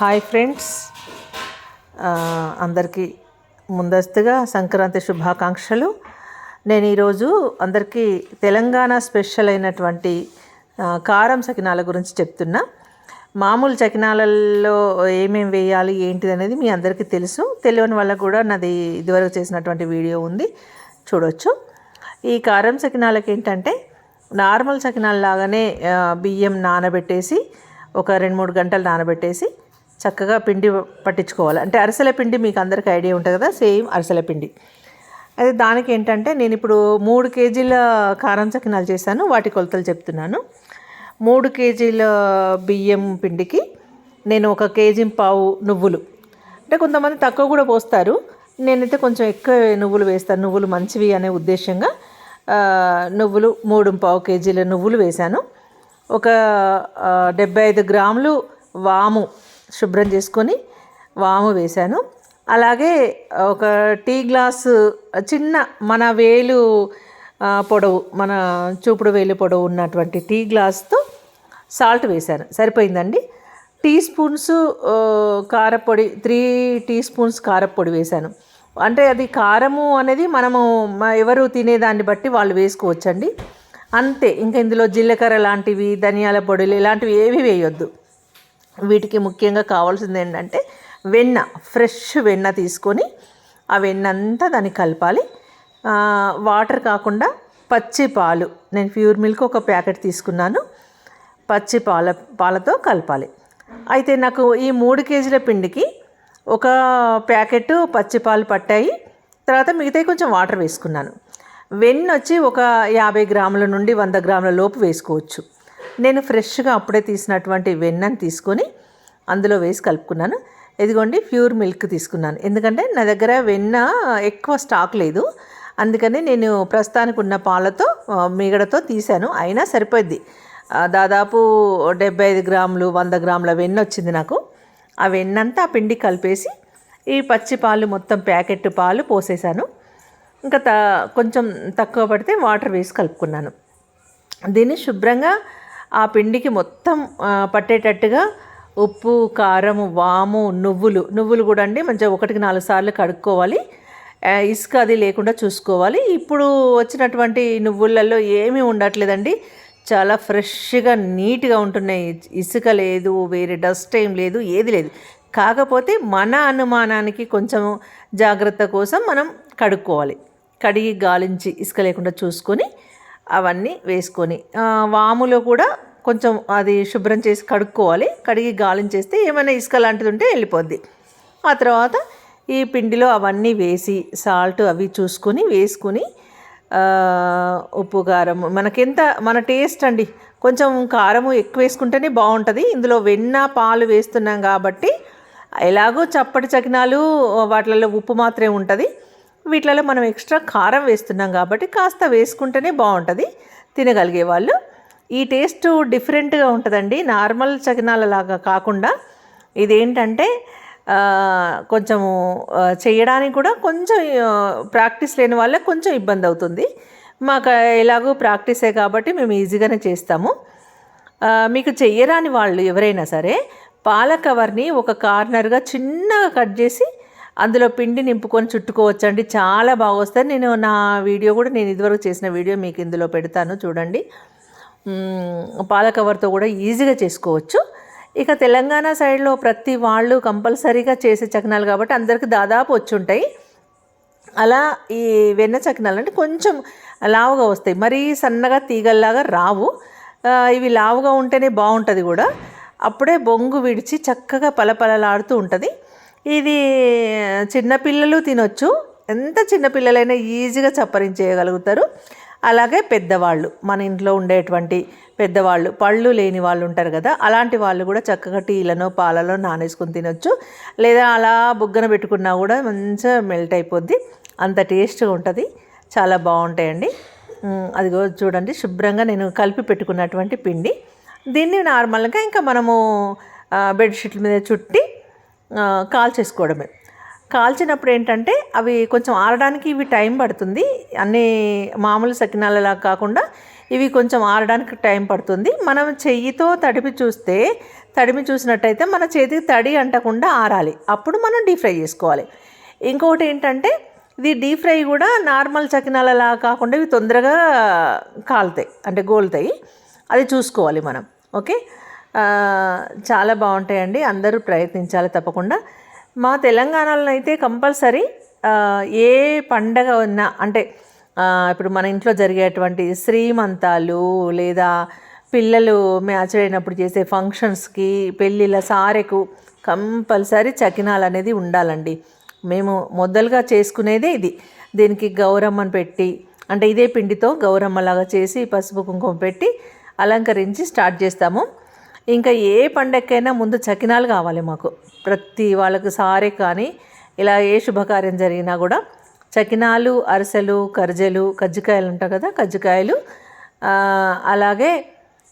Hi friends. అందరికీ ముందస్తుగా సంక్రాంతి శుభాకాంక్షలు. నేను ఈరోజు అందరికీ తెలంగాణ స్పెషల్ అయినటువంటి కారం సకినాల గురించి చెప్తున్నా. మామూలు చకినాలలో ఏమేమి వేయాలి ఏంటిది అనేది మీ అందరికీ తెలుసు. తెలియని వాళ్ళకు కూడా నాది ఇదివరకు చేసినటువంటి వీడియో ఉంది. చూడొచ్చు. ఈ కారం సకినాలకి ఏంటంటే నార్మల్ సకినాల లాగానే బియ్యం నానబెట్టేసి ఒక రెండు మూడు గంటలు నానబెట్టేసి చక్కగా పిండి పట్టించుకోవాలి. అంటే అరిసెల పిండి మీకు అందరికీ ఐడియా ఉంటుంది కదా సేమ్ అరిసెల పిండి. అయితే దానికి ఏంటంటే నేను ఇప్పుడు మూడు కేజీల కారం చకినాలు చేశాను వాటి కొలతలు చెప్తున్నాను. మూడు కేజీల బియ్యం పిండికి నేను ఒక కేజీ పావు నువ్వులు. అంటే కొంతమంది తక్కువ కూడా పోస్తారు. నేనైతే కొంచెం ఎక్కువ నువ్వులు వేస్తాను నువ్వులు మంచివి అనే ఉద్దేశంగా నువ్వులు మూడు పావు కేజీల నువ్వులు వేశాను. ఒక డెబ్బై ఐదు గ్రాములు వాము శుభ్రం చేసుకొని వాము వేశాను. అలాగే ఒక టీ గ్లాసు చిన్న మన వేలు పొడవు మన చూపుడు వేలు పొడవు ఉన్నటువంటి టీ గ్లాస్తో సాల్ట్ వేశాను. సరిపోయిందండి? టీ స్పూన్స్ కారపొడి త్రీ టీ స్పూన్స్ కారపొడి వేశాను. అంటే అది కారము అనేది మనము ఎవరు తినేదాన్ని బట్టి వాళ్ళు వేసుకోవచ్చండి. అంతే ఇంకా ఇందులో జీలకర్ర లాంటివి ధనియాల పొడులు ఇలాంటివి ఏవి వేయొద్దు. వీటికి ముఖ్యంగా కావాల్సింది ఏంటంటే వెన్న ఫ్రెష్ వెన్న తీసుకొని ఆ వెన్న అంతా దాన్ని కలపాలి. వాటర్ కాకుండా పచ్చి పాలు. నేను ప్యూర్ మిల్క్ ఒక ప్యాకెట్ తీసుకున్నాను. పచ్చి పాల పాలతో కలపాలి. అయితే నాకు ఈ మూడు కేజీల పిండికి ఒక ప్యాకెట్ పచ్చి పాలు పట్టాయి. తర్వాత మిగతాయి కొంచెం వాటర్ వేసుకున్నాను. వెన్న వచ్చి ఒక యాభై గ్రాముల నుండి వంద గ్రాముల లోపు వేసుకోవచ్చు. నేను ఫ్రెష్గా అప్పుడే తీసినటువంటి వెన్నను తీసుకొని అందులో వేసి కలుపుకున్నాను. ఇదిగోండి ప్యూర్ మిల్క్ తీసుకున్నాను. ఎందుకంటే నా దగ్గర వెన్న ఎక్కువ స్టాక్ లేదు. అందుకని నేను ప్రస్తుతానికి ఉన్న పాలతో మీగడతో తీశాను. అయినా సరిపోద్ది దాదాపు డెబ్బై ఐదు గ్రాములు వంద గ్రాముల వెన్న వచ్చింది నాకు. ఆ వెన్నంతా ఆ పిండి కలిపేసి ఈ పచ్చి పాలు మొత్తం ప్యాకెట్ పాలు పోసేసాను ఇంకా త కొంచెం తక్కువ పడితే వాటర్ వేసి కలుపుకున్నాను. దీన్ని శుభ్రంగా ఆ పిండికి మొత్తం పట్టేటట్టుగా ఉప్పు కారం వాము నువ్వులు నువ్వులు కూడా అండి మంచిగా ఒకటికి నాలుగు సార్లు కడుక్కోవాలి. ఇసుక అది లేకుండా చూసుకోవాలి. ఇప్పుడు వచ్చినటువంటి నువ్వులలో ఏమీ ఉండట్లేదండి. చాలా ఫ్రెష్గా నీట్గా ఉంటున్నాయి. ఇసుక లేదు వేరే డస్ట్ ఏం లేదు ఏది లేదు. కాకపోతే మన అనుమానానికి కొంచెం జాగ్రత్త కోసం మనం కడుక్కోవాలి. కడిగి గాలించి ఇసుక లేకుండా చూసుకొని అవన్నీ వేసుకొని వాములో కూడా కొంచెం అది శుభ్రం చేసి కడుక్కోవాలి. కడిగి గాలించేస్తే ఏమైనా ఇసుక లాంటిది ఉంటే వెళ్ళిపోద్ది. ఆ తర్వాత ఈ పిండిలో అవన్నీ వేసి సాల్ట్ అవి చూసుకొని వేసుకొని ఉప్పు కారం. మనకెంత మన టేస్ట్ అండి. కొంచెం కారము ఎక్కువ వేసుకుంటేనే బాగుంటుంది. ఇందులో వెన్న పాలు వేస్తున్నాం కాబట్టి ఎలాగో చప్పటి చకినాలు వాటిలలో ఉప్పు మాత్రమే ఉంటుంది. వీటిలలో మనం ఎక్స్ట్రా కారం వేస్తున్నాం కాబట్టి కాస్త వేసుకుంటేనే బాగుంటుంది. తినగలిగే వాళ్ళు ఈ టేస్ట్ డిఫరెంట్గా ఉంటుందండి. నార్మల్ చకినాల లాగా కాకుండా ఇదేంటంటే కొంచెము చేయడానికి కూడా కొంచెం ప్రాక్టీస్ లేని వాళ్ళకి కొంచెం ఇబ్బంది అవుతుంది. మాకు ఎలాగో ప్రాక్టీసే కాబట్టి మేము ఈజీగానే చేస్తాము. మీకు చెయ్యరాని వాళ్ళు ఎవరైనా సరే పాల కవర్ని ఒక కార్నర్గా చిన్నగా కట్ చేసి అందులో పిండి నింపుకొని చుట్టుకోవచ్చండి. చాలా బాగా వస్తాయి నేను నా వీడియో కూడా నేను ఇదివరకు చేసిన వీడియో మీకు ఇందులో పెడతాను. చూడండి. పాల కవర్తో కూడా ఈజీగా చేసుకోవచ్చు. ఇక తెలంగాణ సైడ్లో ప్రతి వాళ్ళు కంపల్సరీగా చేసే చకనాలు కాబట్టి అందరికీ దాదాపు వచ్చి ఉంటాయి అలా ఈ వెన్న చకినాలు అంటే కొంచెం లావుగా వస్తాయి. మరీ సన్నగా తీగల్లాగా రావు. ఇవి లావుగా ఉంటేనే బాగుంటుంది కూడా. అప్పుడే బొంగు విడిచి చక్కగా పలపలలాడుతూ ఉంటుంది. ఇది చిన్నపిల్లలు తినొచ్చు. ఎంత చిన్నపిల్లలైనా ఈజీగా చప్పరించేయగలుగుతారు. అలాగే పెద్దవాళ్ళు మన ఇంట్లో ఉండేటువంటి పెద్దవాళ్ళు పళ్ళు లేని వాళ్ళు ఉంటారు కదా అలాంటి వాళ్ళు కూడా చక్కగా టీలను పాలలో నానేసుకొని తినొచ్చు. లేదా అలా బుగ్గన పెట్టుకున్నా కూడా మంచిగా మెల్ట్ అయిపోద్ది. అంత టేస్ట్గా ఉంటుంది. చాలా బాగుంటాయండి. అదిగో చూడండి శుభ్రంగా నేను కలిపి పెట్టుకున్నటువంటి పిండి. దీన్ని నార్మల్గా ఇంకా మనము బెడ్షీట్ల మీద చుట్టి కాల్చేసుకోవడమే. కాల్చినప్పుడు ఏంటంటే అవి కొంచెం ఆరడానికి ఇవి టైం పడుతుంది. అన్ని మామూలు సకినాలలా కాకుండా ఇవి కొంచెం ఆరడానికి టైం పడుతుంది. మనం చెయ్యితో తడిపి చూస్తే తడిమి చూసినట్టయితే మన చేతికి తడి అంటకుండా ఆరాలి. అప్పుడు మనం డీప్ ఫ్రై చేసుకోవాలి. ఇంకొకటి ఏంటంటే ఇది డీప్ ఫ్రై కూడా నార్మల్ చకినాలలా కాకుండా ఇవి తొందరగా కాలుతాయి అంటే గోలుతాయి. అది చూసుకోవాలి మనం. ఓకే? చాలా బాగుంటాయండి. అందరూ ప్రయత్నించాలి తప్పకుండా. మా తెలంగాణలో అయితే కంపల్సరీ ఏ పండగ ఉన్నా అంటే ఇప్పుడు మన ఇంట్లో జరిగేటువంటి శ్రీమంతాలు లేదా పిల్లలు మ్యాచ్ అయినప్పుడు చేసే ఫంక్షన్స్కి పెళ్ళిళ్ళ సారెకు కంపల్సరీ చకినాలు అనేది ఉండాలండి. మేము మొదలుగా చేసుకునేదే ఇది. దీనికి గౌరమ్మను పెట్టి అంటే ఇదే పిండితో గౌరమ్మలాగా చేసి పసుపు కుంకుమ పెట్టి అలంకరించి స్టార్ట్ చేస్తాము. ఇంకా ఏ పండగకైనా ముందు చకినాలు కావాలి మాకు. ప్రతి వాళ్ళకు సారే కానీ ఇలా ఏ శుభకార్యం జరిగినా కూడా చకినాలు అరిసెలు కర్జలు కజ్జికాయలు ఉంటాయి కదా కజ్జికాయలు అలాగే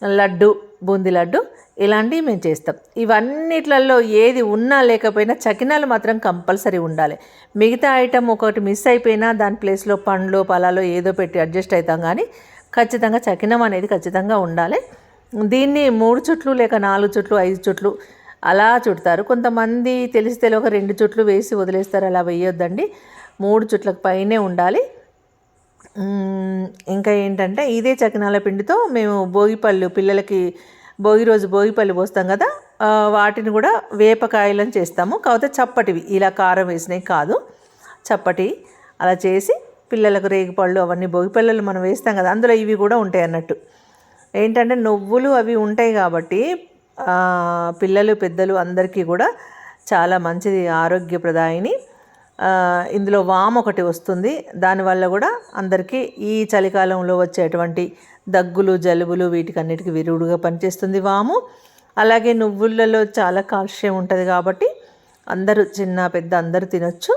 లడ్డు బూందీ లడ్డు ఇలాంటివి మేము చేస్తాం. ఇవన్నిట్లలో ఏది ఉన్నా లేకపోయినా చకినాలు మాత్రం కంపల్సరీ ఉండాలి. మిగతా ఐటమ్ ఒకటి మిస్ అయిపోయినా దాని ప్లేస్లో పండ్లు పలాలు ఏదో పెట్టి అడ్జస్ట్ అవుతాం కానీ ఖచ్చితంగా చకినం అనేది ఖచ్చితంగా ఉండాలి. దీన్ని మూడు చుట్లు లేక నాలుగు చుట్లు ఐదు చుట్లు అలా చుడతారు. కొంతమంది తెలిసి తెలియక రెండు చుట్లు వేసి వదిలేస్తారు. అలా వేయొద్దండి. మూడు చుట్లకు పైనే ఉండాలి. ఇంకా ఏంటంటే ఇదే చకినాల పిండితో మేము భోగిపళ్ళు పిల్లలకి భోగి రోజు భోగిపళ్ళు పోస్తాం కదా వాటిని కూడా వేపకాయలను చేస్తాము. కాకపోతే చప్పటివి ఇలా కారం వేసినవి కాదు. చప్పటి అలా చేసి పిల్లలకు రేగిపళ్ళు అవన్నీ భోగిపళ్ళు మనం వేస్తాం కదా అందులో ఇవి కూడా ఉంటాయి అన్నట్టు. ఏంటంటే నువ్వులు అవి ఉంటాయి కాబట్టి పిల్లలు పెద్దలు అందరికీ కూడా చాలా మంచిది ఆరోగ్యప్రదాయిని. ఇందులో వామ్ ఒకటి వస్తుంది. దానివల్ల కూడా అందరికీ ఈ చలికాలంలో వచ్చేటువంటి దగ్గులు జలుబులు వీటికన్నిటికీ విరుగుడుగా పనిచేస్తుంది వాము. అలాగే నువ్వులలో చాలా కాల్షియం ఉంటుంది కాబట్టి అందరూ చిన్న పెద్ద అందరూ తినొచ్చు.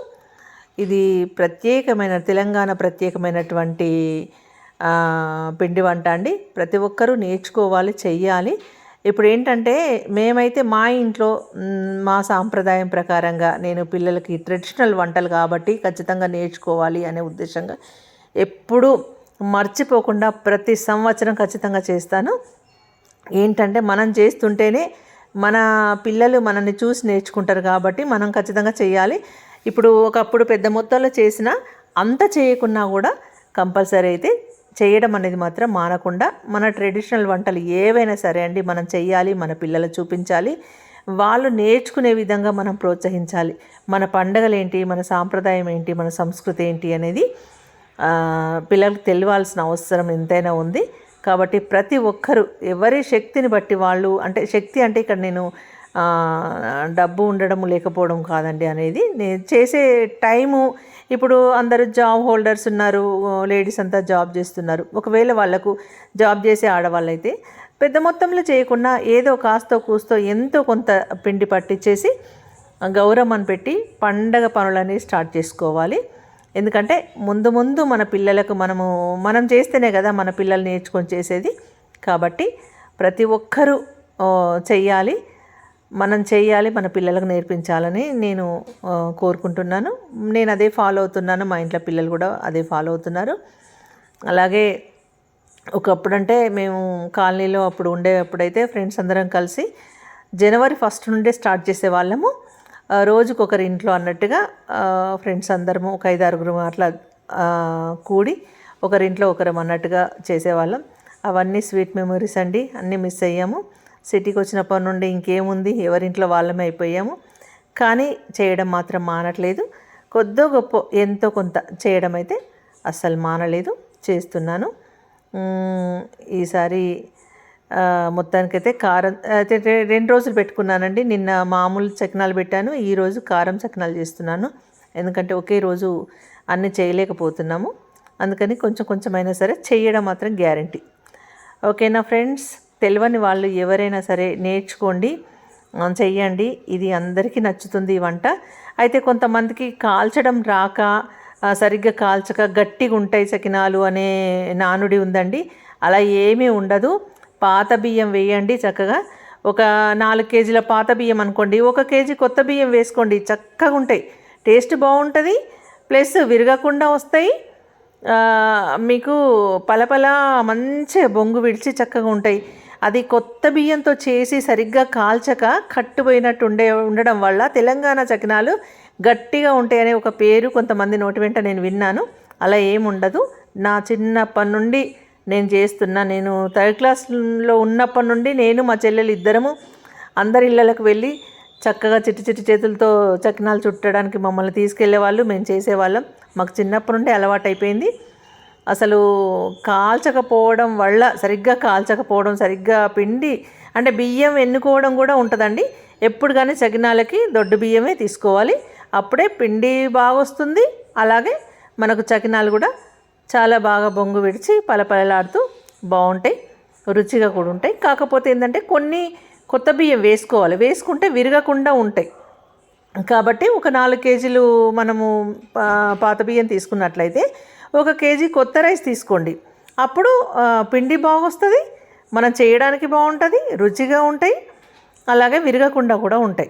ఇది ప్రత్యేకమైన తెలంగాణ ప్రత్యేకమైనటువంటి పిండి వంట అండి. ప్రతి ఒక్కరూ నేర్చుకోవాలి చెయ్యాలి. ఇప్పుడు ఏంటంటే మేమైతే మా ఇంట్లో మా సాంప్రదాయం ప్రకారంగా నేను పిల్లలకి ట్రెడిషనల్ వంటలు కాబట్టి ఖచ్చితంగా నేర్చుకోవాలి అనే ఉద్దేశంగా ఎప్పుడూ మర్చిపోకుండా ప్రతి సంవత్సరం ఖచ్చితంగా చేస్తాను. ఏంటంటే మనం చేస్తుంటేనే మన పిల్లలు మనల్ని చూసి నేర్చుకుంటారు కాబట్టి మనం ఖచ్చితంగా చేయాలి ఇప్పుడు ఒకప్పుడు పెద్ద మొత్తంలో చేసినా అంత చేయకున్నా కూడా కంపల్సరీ అయితే చేయడం అనేది మాత్రం మానకుండా మన ట్రెడిషనల్ వంటలు ఏవైనా సరే అండి మనం చెయ్యాలి మన పిల్లలు చూపించాలి వాళ్ళు నేర్చుకునే విధంగా మనం ప్రోత్సహించాలి. మన పండగలు ఏంటి మన సాంప్రదాయం ఏంటి మన సంస్కృతి ఏంటి అనేది పిల్లలకు తెలియాల్సిన అవసరం ఎంతైనా ఉంది. కాబట్టి ప్రతి ఒక్కరూ ఎవరి శక్తిని బట్టి వాళ్ళు అంటే శక్తి అంటే ఇక్కడ నేను డబ్బు ఉండడం లేకపోవడం కాదండి అనేది నేను చేసే టైము ఇప్పుడు అందరూ జాబ్ హోల్డర్స్ ఉన్నారు లేడీస్ అంతా జాబ్ చేస్తున్నారు. ఒకవేళ వాళ్ళకు జాబ్ చేసే ఆడవాళ్ళు అయితే పెద్ద మొత్తంలో చేయకుండా ఏదో కాస్తో కూస్తో ఎంతో కొంత పిండి పట్టించేసి గౌరవం పెట్టి పండగ పనులన్నీ స్టార్ట్ చేసుకోవాలి. ఎందుకంటే ముందు ముందు మన పిల్లలకు మనము మనం చేస్తేనే కదా మన పిల్లలు నేర్చుకొని చేసేది. కాబట్టి ప్రతి ఒక్కరూ చెయ్యాలి. మనం చేయాలి మన పిల్లలకు నేర్పించాలని నేను కోరుకుంటున్నాను. నేను అదే ఫాలో అవుతున్నాను. మా ఇంట్లో పిల్లలు కూడా అదే ఫాలో అవుతున్నారు. అలాగే ఒకప్పుడంటే మేము కాలనీలో అప్పుడు ఉండేటప్పుడైతే ఫ్రెండ్స్ అందరం కలిసి జనవరి ఫస్ట్ నుండే స్టార్ట్ చేసేవాళ్ళము. ఆ, రోజుకొకరి ఇంట్లో అన్నట్టుగా ఫ్రెండ్స్ అందరము ఒక ఐదు ఆరుగురు అట్లా కూడి ఒకరింట్లో ఒకరం అన్నట్టుగా చేసేవాళ్ళం. అవన్నీ స్వీట్ మెమరీస్ అండి. అన్నీ మిస్ అయ్యాము. సిటీకి వచ్చినప్పటి నుండి ఇంకేముంది? ఎవరింట్లో వాళ్ళమే అయిపోయాము. కానీ చేయడం మాత్రం మానట్లేదు. కొద్దో గొప్ప ఎంతో కొంత చేయడం అయితే అస్సలు మానలేదు. చేస్తున్నాను. ఈసారి మొత్తానికైతే కారం అయితే రెండు రోజులు పెట్టుకున్నానండి. నిన్న మామూలు చక్నాలు పెట్టాను. ఈరోజు కారం చక్నాలు చేస్తున్నాను. ఎందుకంటే ఒకే రోజు అన్నీ చేయలేకపోతున్నాము. అందుకని కొంచెం కొంచెమైనా సరే చేయడం మాత్రం గ్యారంటీ. ఓకేనా ఫ్రెండ్స్? తెలియని వాళ్ళు ఎవరైనా సరే నేర్చుకోండి. చెయ్యండి. ఇది అందరికీ నచ్చుతుంది ఈ వంట. అయితే కొంతమందికి కాల్చడం రాక సరిగ్గా కాల్చక గట్టిగా ఉంటాయి చకినాలు అనే నానుడి ఉందండి. అలా ఏమీ ఉండదు. పాత బియ్యం వేయండి చక్కగా. ఒక నాలుగు కేజీల పాత బియ్యం అనుకోండి. ఒక కేజీ కొత్త బియ్యం వేసుకోండి. చక్కగా ఉంటాయి. టేస్ట్ బాగుంటుంది. ప్లస్ విరగకుండా వస్తాయి. మీకు పలపల మంచిగా బొంగు విడిచి చక్కగా ఉంటాయి. అది కొత్త బియ్యంతో చేసి సరిగ్గా కాల్చక కట్టుపోయినట్టు ఉండే ఉండడం వల్ల తెలంగాణ చకినాలు గట్టిగా ఉంటాయనే ఒక పేరు కొంతమంది నోటి వెంట నేను విన్నాను. అలా ఏముండదు. నా చిన్నప్పటి నుండి నేను చేస్తున్నా నేను థర్డ్ క్లాస్లో ఉన్నప్పటి నుండి నేను మా చెల్లెలు ఇద్దరము అందరి ఇళ్ళలకు వెళ్ళి చక్కగా చిట్టి చిట్టి చేతులతో చకినాలు చుట్టడానికి మమ్మల్ని తీసుకెళ్ళే వాళ్ళు మేము చేసేవాళ్ళం. మాకు చిన్నప్పటి నుండి అలవాటు అయిపోయింది అసలు కాల్చకపోవడం వల్ల సరిగ్గా కాల్చకపోవడం సరిగ్గా పిండి అంటే బియ్యం ఎన్నుకోవడం కూడా ఉంటుందండి. ఎప్పుడు కానీ చకినాలకి దొడ్డు బియ్యమే తీసుకోవాలి. అప్పుడే పిండి బాగా వస్తుంది అలాగే మనకు చకినాలు కూడా చాలా బాగా బొంగు విడిచి పలపలలాడుతూ బాగుంటాయి. రుచిగా కూడా ఉంటాయి. కాకపోతే ఏంటంటే కొన్ని కొత్త బియ్యం వేసుకోవాలి. వేసుకుంటే విరగకుండా ఉంటాయి. కాబట్టి ఒక నాలుగు కేజీలు మనము పా- పాత బియ్యం తీసుకున్నట్లయితే ఒక కేజీ కొత్త రైస్ తీసుకోండి. అప్పుడు పిండి బాగొస్తుంది మనం చేయడానికి బాగుంటుంది రుచిగా ఉంటాయి అలాగే విరగకుండా కూడా ఉంటాయి.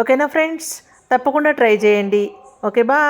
ఓకేనా ఫ్రెండ్స్? తప్పకుండా ట్రై చేయండి. Okay bye!